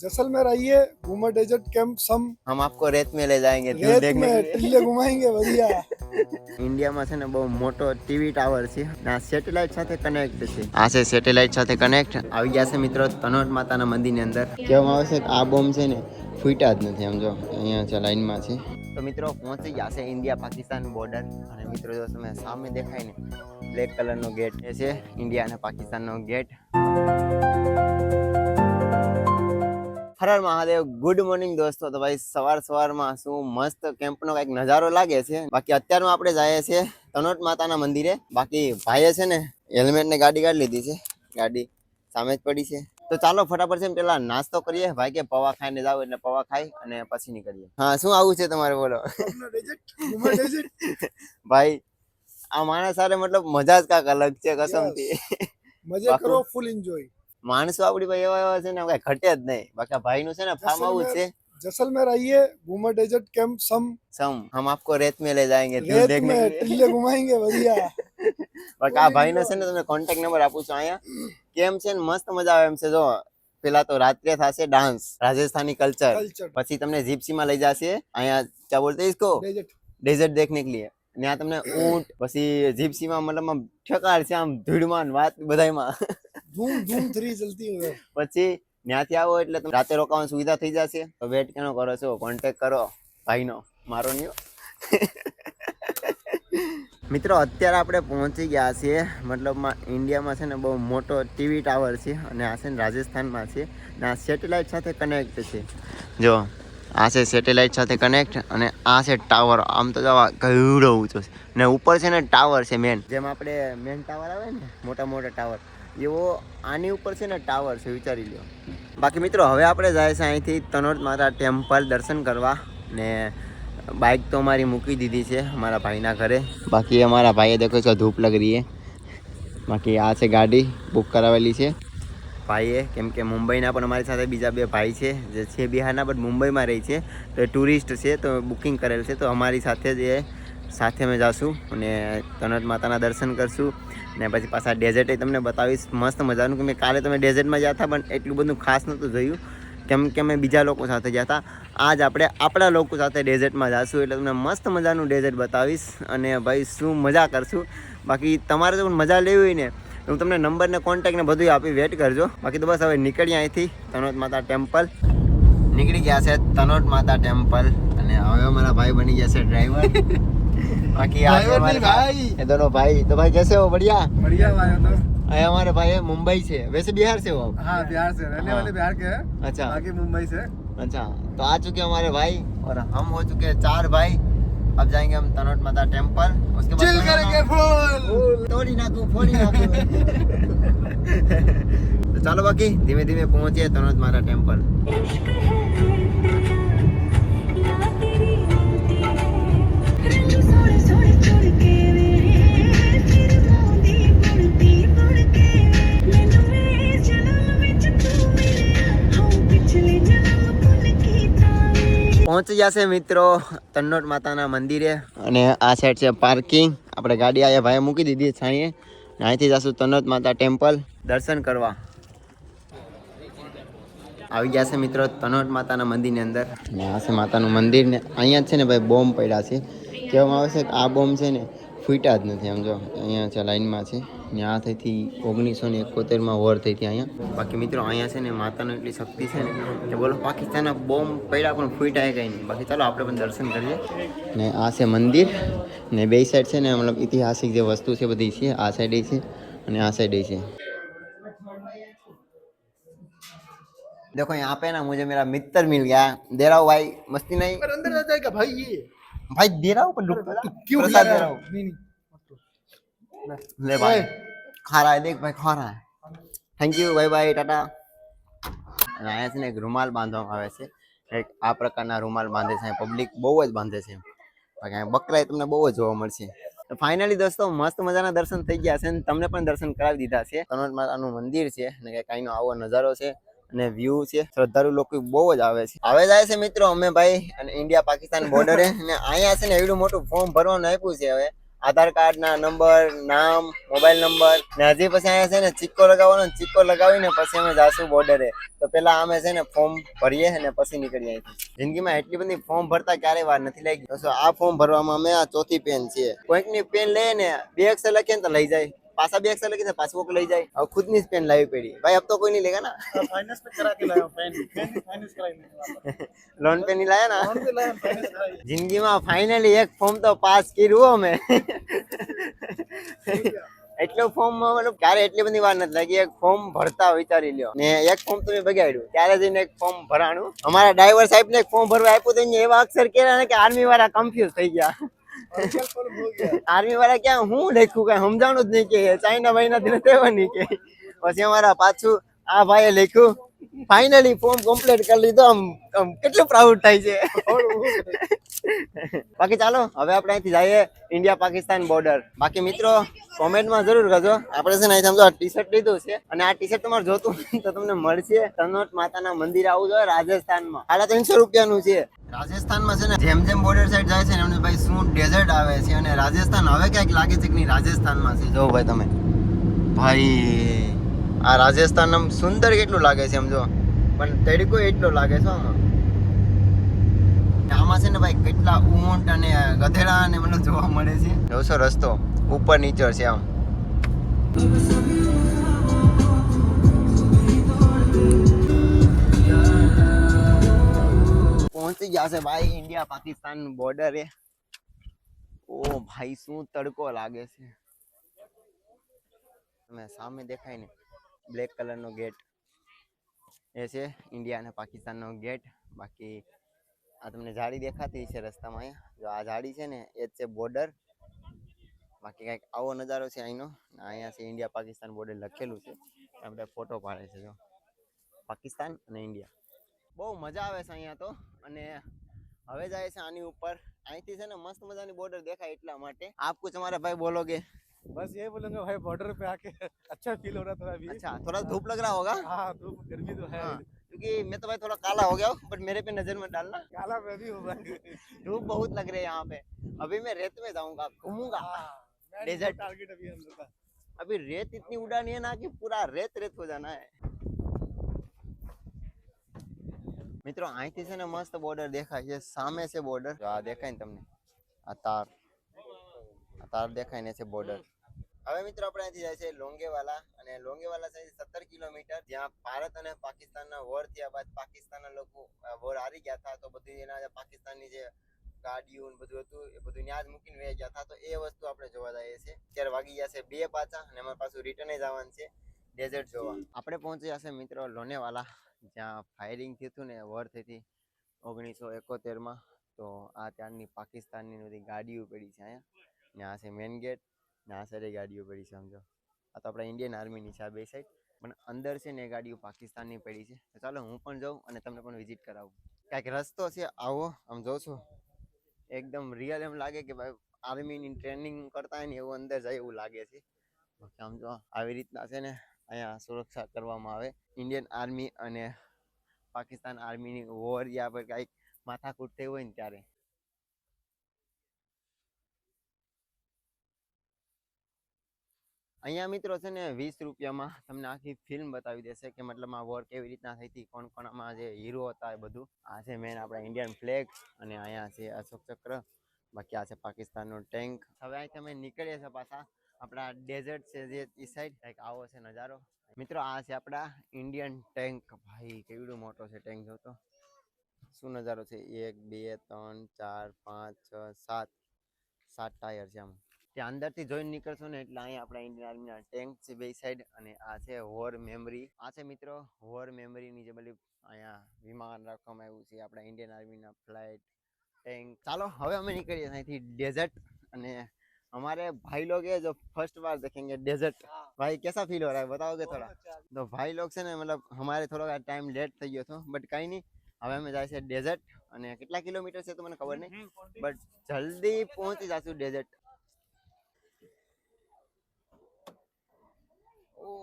जैसलमेर आइए Ghoomar desert camp सम हम आपको रेत में ले जाएंगे व्यू रेत देखने में के लिए टिल्ले घुमाएंगे बढ़िया ઇન્ડિયામાં છે ને બહુ મોટો ટીવી ટાવર છે અને આ સેટેલાઇટ સાથે કનેક્ટ છે આ છે સેટેલાઇટ સાથે કનેક્ટ આવી ગયા છે મિત્રો તનોટ માતાના મંદિરની અંદર કહેવામાં આવે છે કે આ બોમ્બ છે ને ફૂટ્યા જ નથી આમ જો અહીંયા છે લાઈનમાં છે તો મિત્રો પહોંચી ગયા છે ઇન્ડિયા પાકિસ્તાન બોર્ડર અને મિત્રો જો તમે સામે દેખાય ને બ્લેક કલરનો ગેટ એ છે ઇન્ડિયા અને પાકિસ્તાનનો ગેટ હર મહાદેવ ગુડ મોર્નિંગ દોસ્તો. તો ભાઈ સવાર સવારમાં શું મસ્ત કેમ્પનો કંઈક નજારો લાગે છે. બાકી અત્યારમાં આપણે જઈએ છીએ તનોટ માતાના મંદિરે. બાકી ભાઈએ છે ને હેલ્મેટ ને ગાડી કાઢી લીધી છે. ગાડી સામે જ પડી છે. તો ચાલો ફટાફટ છે પેલા નાસ્તો કરીએ. ભાઈ કે પવા ખાઈને જાવ એટલે પવા ખાઈ અને પછી નીકળીએ. હા શું આવું છે તમારે બોલો? ભાઈ આ માણસ સારે મતલબ મજા જ કાંક અલગ છે કસમથી. મજા કરો ફૂલ એન્જોય માણસો આપડી ભાઈ એવા એવા છે ને કઈ ઘટે જ નહીં બાકી આ ભાઈનું છે ને ફાર્મ આવું જ છે जैसलमेर आइए घूमर डेजर्ट कैंप सम सम हम आपको रेत में ले जाएंगे व्यू रेत देखने में के लिए टिल्ले घुमाएंगे बढ़िया બાકી આ ભાઈનો છે ને તમને કોન્ટેક્ટ નંબર આપું છું અહીંયા કેમ છે ને મસ્ત મજા આવે એમ છે જો પેલા તો રાત્રે થશે ડાન્સ રાજસ્થાની કલ્ચર कल्चर પછી તમને જીપ્સીમાં લઈ જશે અહીંયા क्या बोलते हैं इसको डेजर्ट ડેઝર્ટ देखने के लिए ત્યાં તમને ઊંટ પછી જીપ્સીમાં મતલબ આમ ઠેકાર છે આમ ધૂળમાં ને વાત બધાયમાં ધૂમ ધૂમ થ્રી ચલતી હોય પછી ત્યાંથી આવો એટલે તમે રાતે રોકાવાની સુવિધા થઈ જશે. તો વેટ કેનો કરો છો? કોન્ટેક કરો ભાઈનો, મારો નિયો. મિત્રો, અત્યારે આપણે પહોંચી ગયા છીએ. મતલબમાં ઇન્ડિયામાં છે ને બહુ મોટો ટીવી ટાવર છે અને આ છે ને રાજસ્થાનમાં છે. અને આ સેટેલાઇટ સાથે કનેક્ટ છે. જો, આ છે સેટેલાઇટ સાથે કનેક્ટ અને આ છે ટાવર આમ તો જવા ઘડો ઊંચો છે. ને ઉપર છે ને ટાવર છે મેન જેમ આપણે મેન ટાવર આવે ને મોટા મોટા ટાવર એવો આની ઉપર છે ને ટાવર છે, વિચારી લો બાકી મિત્રો, હવે આપણે જાય છે અહીંથી તનોટ માતા ટેમ્પલ દર્શન કરવા ને બાઇક તો અમારી મૂકી દીધી છે અમારા ભાઈના ઘરે. બાકી અમારા ભાઈએ દેખો છો, ધૂપ લગ રહી है બાકી આ છે ગાડી બુક કરાવેલી છે. ભાઈએ, કેમ કે મુંબઈના પણ અમારી સાથે બીજા બે ભાઈ છે, જે છે બિહારના પણ મુંબઈમાં રહી છે. તો ટુરિસ્ટ છે, તો બુકિંગ કરેલ છે. તો અમારી સાથે જ એ સાથે અમે જઈશું અને તનત માતાના દર્શન કરશું. ને પછી પાછા ડેઝર્ટ એ તમને બતાવીશ. મસ્ત મજાનું કે મેં કાલે તમે ડેઝર્ટમાં ગયા હતા, પણ એટલું બધું ખાસ નહોતું જોયું. કેમ કે અમે બીજા લોકો સાથે ગયા હતા. આજ આપણે આપણા લોકો સાથે ડેઝર્ટમાં જઈશું એટલે તમને મસ્ત મજાનું ડેઝર્ટ બતાવીશ અને ભાઈ શું મજા કરશું. બાકી તમારે જો મજા લેવી હોય ને, હું તમને નંબર ને કોન્ટેક્ટ ને બધું આપી વેટ કરજો. બાકી તો બસ હવે નીકળીએ અહીંથી તનોટ માતા ટેમ્પલ નીકળી ગયા છે તનોટ માતા ટેમ્પલ અને હવે અમારા ભાઈ બની ગયા છે ડ્રાઈવર બાકી ભાઈ એ દોનો ભાઈ તો ભાઈ कैसे हो बढ़िया बढ़िया भाई तो अरे हमारे भाई है मुंबई से वैसे बिहार से हो आप हाँ बिहार से रहने वाले बिहार के हैं अच्छा बाकी मुंबई से अच्छा तो आ चुके हमारे भाई और हम हो चुके हैं चार भाई अब जाएंगे हम तनोट माता टेम्पल उसके बाद चिल करेंगे फुल तोड़ी ना तू फोड़ी ना तो चलो बाकी धीमे धीमे पहुंचे तनोट माता टेम्पल પહોંચી જશે મિત્રો. તન્નોટ માતાના મંદિરે. અને આ સાઈડ છે પાર્કિંગ આપણે ગાડી અહીંયા ભાઈ મૂકી દીધી છાણીએ. અહીંથી જશું તન્નોટ માતા ટેમ્પલ દર્શન કરવા. આવી ગયા છે મિત્રો તનોટ માતાના મંદિરની અંદર. ને આ છે માતાનું મંદિર ને અહીંયા છે ને ભાઈ બોમ્બ પડ્યા છે. કહેવામાં આવે છે કે આ બોમ્બ છે ને ફૂટ્યા જ નથી સમજો અહીંયા છે લાઈનમાં છે. ને આ થઈથી ઓગણીસો ને એકોતેરમાં વોર થઈ હતી અહીંયા બાકી મિત્રો અહીંયા છે ને માતાનો એટલી શક્તિ છે ને કે બોલો પાકિસ્તાનના બોમ્બ પડ્યા પણ ફૂટ્યા કંઈ નહીં બાકી ચાલો આપણે પણ દર્શન કરીએ ને આ છે મંદિર ને બે સાઈડ છે ને મતલબ ઐતિહાસિક જે વસ્તુ છે બધી છે આ સાઈડે છે અને આ સાઈડે છે देखो यहाँ पे ना मुझे मेरा मित्र मिल गया दे रहा हूँ भाई मस्ती नहीं पर अंदर आ जाएगा भाई ये भाई दे रहा हूँ पर रुक तो क्यों प्रसाद खा दे रहा रहा है? हूँ नहीं नहीं ले भाई खा रहा है देख भाई खा रहा है thank you bye bye tata અને અહીંયા છે ને એક રૂમાલ બાંધવામાં આવે છે એક આ પ્રકારના રૂમાલ બાંધે છે પબ્લિક બહુ જ બાંધે છે બાકી અહીંયા બકરાય તમને બહુ જ જોવા મળશે તો ફાઇનલી દોસ્તો મસ્ત મજાના દર્શન થઈ ગયા છે અને તમને પણ દર્શન કરાવી દીધા છે કનોજ માતાનું મંદિર છે અને કંઈક અહીંનો આવો નજારો છે અને વ્યૂ છે શ્રદ્ધાળુ લોકો બહુ જ આવે છે હવે જાય છે મિત્રો અમે ભાઈ અને ઇન્ડિયા પાકિસ્તાન બોર્ડરે અને અહીંયા છે ને એવડું મોટું ફોર્મ ભરવાનું આપ્યું છે હવે આધાર કાર્ડ ના નંબર, નામ, મોબાઈલ નંબર. ને હજી પછી અહીંયા છે ને સિક્કો લગાવવાનો ચિક્કો લગાવીને પછી અમે જાશું બોર્ડરે તો પેલા અમે છે ને ફોર્મ ભરીએ અને પછી નીકળીએ અહીંથી. જિંદગીમાં એટલી બધી ફોર્મ ભરતા ક્યારે વાર નથી લાગી. આ ફોર્મ ભરવામાં અમે આ ચોથી પેન છે કોઈકની પેન લઈએ ને બે અક્ષર લખીએ ને તો લઈ જાય. પાછા બે અક્ષર લખી તો પાછું કોક લઈ જાય હવે ખુદની જ પેન લાવી પડી ભાઈ अब तो कोई नहीं लेगा ना फाइनेंस पे करा के लाया हूं पेन पेन फाइनेंस कराई લોન पे नहीं लाया ना कौन पे लाया फाइनेंस कराई જિંદગીમાં ફાઇનલી એક ફોર્મ તો પાસ કર્યું અમે એટલું ફોર્મ મતલબ ક્યારે એટલી બધી વાર નથી લાગી એક ફોર્મ ભરતા વિચારી લ્યો ને એક ફોર્મ તમે બગાડ્યું ત્યારે જઈને એક ફોર્મ ભરાણું અમારા ડ્રાઈવર સાહેબ ને એક ફોર્મ ભરવા આપ્યું તો એને એવા અક્ષર કર્યા ને કે આર્મી વાળા કન્ફ્યુઝ થઈ ગયા આર્મી વાળા ક્યાં હું લખ્યું કઈ સમજાણું જ નહીં કે ચાઇના ભાઈ ના દેવાની કે. પછી અમારા પાછું આ ભાઈએ લખ્યું ફાઇનલી ફોર્મ કમ્પ્લીટ કરી લીધો. આમ આમ કેટલું પ્રાઉડ થાય છે. બાકી ચાલો, હવે આપણે અહીંથી જઈએ ઇન્ડિયા પાકિસ્તાન બોર્ડર બાકી મિત્રો કોમેન્ટમાં જરૂર કરજો. આપણે છે ને અહીં સમજો ટી શર્ટ લીધું છે. અને આ ટી શર્ટ તમારે જોતું તો તમને મળશે. તનોટ માતાના મંદિર આવું જોઈએ રાજસ્થાનમાં. સાડા ત્રણસો રૂપિયાનું છે. રાજસ્થાનમાં છે ને જેમ જેમ બોર્ડર સાઈડ જાય છે ને એમને ભાઈ શું ડેઝર્ટ આવે છે. અને રાજસ્થાન હવે ક્યાંક લાગે છે કે નહીં, રાજસ્થાનમાં છે. જો ભાઈ તમે. ભાઈ. આ રાજસ્થાન આમ સુંદર કેટલું લાગે છે સમજો પણ તડકો એટલો લાગે છે આમાં. આમાં છે ને ભાઈ કેટલા ઊંટ અને ગધેડા અને મને જોવા મળે છે. જોશો રસ્તો, ઉપર નીચે છે આમ. પહોંચી ગયા છે ભાઈ ઇન્ડિયા પાકિસ્તાન બોર્ડરે ઓ ભાઈ, શું તડકો લાગે છે. તમે સામે દેખાય ને. બ્લેક કલરનો ગેટ એ છે ઇન્ડિયા અને પાકિસ્તાનનો ગેટ બાકી આ તમને ઝાડી દેખાતી છે રસ્તામાં અહીંયા જો આ ઝાડી છે ને, એ જ છે બોર્ડર બાકી કંઈક આવો નજારો છે અહીંનો. અહીંયા છે ઇન્ડિયા પાકિસ્તાન બોર્ડર લખેલું છે. આપણે ફોટો પાડે છે, જો. પાકિસ્તાન અને ઇન્ડિયા બહુ મજા આવે છે અહીંયા તો. અને હવે જાય છે આની ઉપર. અહીંથી છે ને મસ્ત મજાની બોર્ડર દેખાય એટલા માટે. આપ કુછ અમારા ભાઈ બોલોગે? बस ये बोलूंगा भाई बॉर्डर पे आके अच्छा फील हो रहा था अभी अच्छा थोड़ा धूप लग रहा होगा हाँ धूप गर्मी तो है हाँ, क्योंकि मैं तो भाई थोड़ा काला हो गया हूँ बट मेरे पे नजर मत डालना काला मैं भी हूँ भाई धूप बहुत लग रही है यहाँ पे अभी मैं रेत में जाऊंगा घूमूंगा Desert. टारगेट अभी हम लोग का अभी रेत इतनी उड़ानी है ना कि पूरा रेत रेत हो जाना है મિત્રો અહીંથી છે ને મસ્ત બોર્ડર દેખાય છે સામે છે બોર્ડર આ દેખાય ને તમને આ તાર આ તાર દેખાય ને છે બોર્ડર હવે મિત્રો આપણે અહીંથી જાય છે લોંગેવાલા અને લોંગેવાલા છે સત્તર કિલોમીટર જ્યાં ભારત અને પાકિસ્તાનના વોર થયા બાદ પાકિસ્તાનના લોકો વોર હારી ગયા હતા તો બધી એના પાકિસ્તાનની જે ગાડીઓ ને બધું હતું એ બધું ન્યાજ મૂકીને વહી ગયા હતા. તો એ વસ્તુ આપણે જોવા જઈએ છીએ. અત્યારે વાગી ગયા છે બે પાછા અને અમારે પાછું રિટર્ન જવાનું છે ડેઝર્ટ જોવા. આપણે પહોંચ્યા છે મિત્રો લોનેવાલા જ્યાં ફાયરિંગ થયું હતું ને વોર થઈ હતી ઓગણીસો એકોતેરમાં. તો આ ત્યારની પાકિસ્તાનની બધી ગાડીઓ પડી છે અહીંયા. આ છે મેન ગેટ ને આ સાઈડે ગાડીઓ પડી છે સમજો આ તો આપણા ઇન્ડિયન આર્મીની છે આ બે સાઈડ પણ અંદર છે ને એ ગાડીઓ પાકિસ્તાનની પડી છે ચાલો હું પણ જાઉં અને તમને પણ વિઝિટ કરાવું કાંઈક રસ્તો છે આવો આમ જોઉં છું એકદમ રિયલ એમ લાગે કે ભાઈ આર્મીની ટ્રેનિંગ કરતા હોય ને એવું અંદર જાય એવું લાગે છે સમજો આવી રીતના છે ને અહીંયા સુરક્ષા કરવામાં આવે ઇન્ડિયન આર્મી અને પાકિસ્તાન આર્મીની વોર યા પર કાંઈક માથાકૂટ થઈ હોય ને ત્યારે અહીંયા મિત્રો છે ને વીસ રૂપિયામાં તમને આખી ફિલ્મ બતાવી દેશે કે મતલબ આ વોર કેવી રીતના થઈ હતી, કોણ કોણ આમાં જે હીરો હતા એ બધું. આ છે મેન આપણા ઇન્ડિયન ફ્લેગ અને અહીંયા છે અશોક ચક્ર, બાકી આ છે પાકિસ્તાનનો ટેન્ક હવે અહીં તમે નીકળીએ છીએ પાછા આપણા ડેઝર્ટ છે જે ઈ સાઈડ કંઈક આવો છે નજારો. મિત્રો આ છે આપણા ઇન્ડિયન ટેન્ક ભાઈ, કેવડો મોટો છે ટેન્ક જોતો શું નજારો છે? એક, બે, ત્રણ, ચાર, પાંચ, છ, સાત. સાત ટાયર છે આમ. ત્યાં અંદરથી જોઈને નીકળશો ને એટલે અહીંયા આપણા ઇન્ડિયન આર્મીના ટેન્ક છે બે સાઈડ અને આ છે વોર મેમરી આ છે મિત્રો વોર મેમરીની જે બધી અહીંયા વિમાન રાખવામાં આવ્યું છે આપણા ઇન્ડિયન આર્મીના ફ્લાઇટ ટેન્ક ચાલો હવે અમે નીકળીએ અહીંથી ડેઝર્ટ અને हमारे भाई लोग है जो फर्स्ट बार देखेंगे डेजर्ट भाई कैसा फील हो रहा है बताओगे थोड़ा तो भाई लोग છે ને મતલબ અમારે થોડોક ટાઈમ લેટ થઈ ગયો હતો બટ કાંઈ નહીં હવે અમે જાય છે ડેઝર્ટ અને કેટલા કિલોમીટર છે તો મને ખબર નહીં બટ જલ્દી પહોંચી જશું ડેઝર્ટ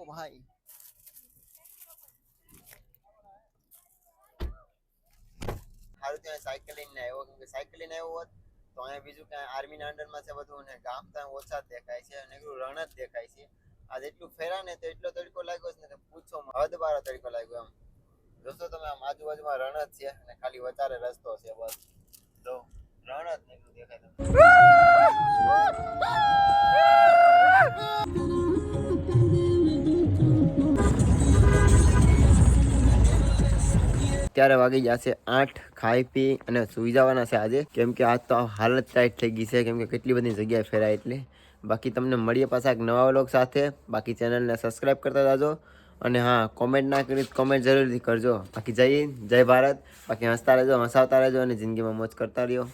ભાઈ સારું ત્યાં સાયકલ ને આવ્યો કેમ કે સાયકલ લઈને આવ્યો હોત તો અહીંયા બીજું કાંઈ આર્મીના અંડરમાં છે બધું ને ગામ ત્યાં ઓછા દેખાય છે અને એકલું રણ જ દેખાય છે આ જેટલું ફેરા ને તો એટલો તડકો લાગ્યો છે ને પૂછો હદ બારો તડકો લાગ્યો એમ જોશો તમે આમ આજુબાજુમાં રણ જ છે અને ખાલી વધારે રસ્તો છે બસ તો રણ જ ને એટલું દેખાય તમને ત્યારે વાગી જશે, આઠ ખાઈ પી અને સુઈ જવાના છે આજે. કેમ કે આજ તો હાલત ટાઈટ થઈ ગઈ છે, કેમ કે કેટલી બધી જગ્યાએ ફેરાય એટલે. બાકી તમને મળીએ પાછા એક નવા વ્લોગ સાથે. બાકી ચેનલને સબસ્ક્રાઈબ કરતા જાજો. અને હા કોમેન્ટ ના કરી કોમેન્ટ જરૂરથી કરજો. બાકી જય જય ભારત. બાકી હસતા રહેજો, હસાવતા રહેજો અને જિંદગીમાં મોજ કરતા રહ્યો.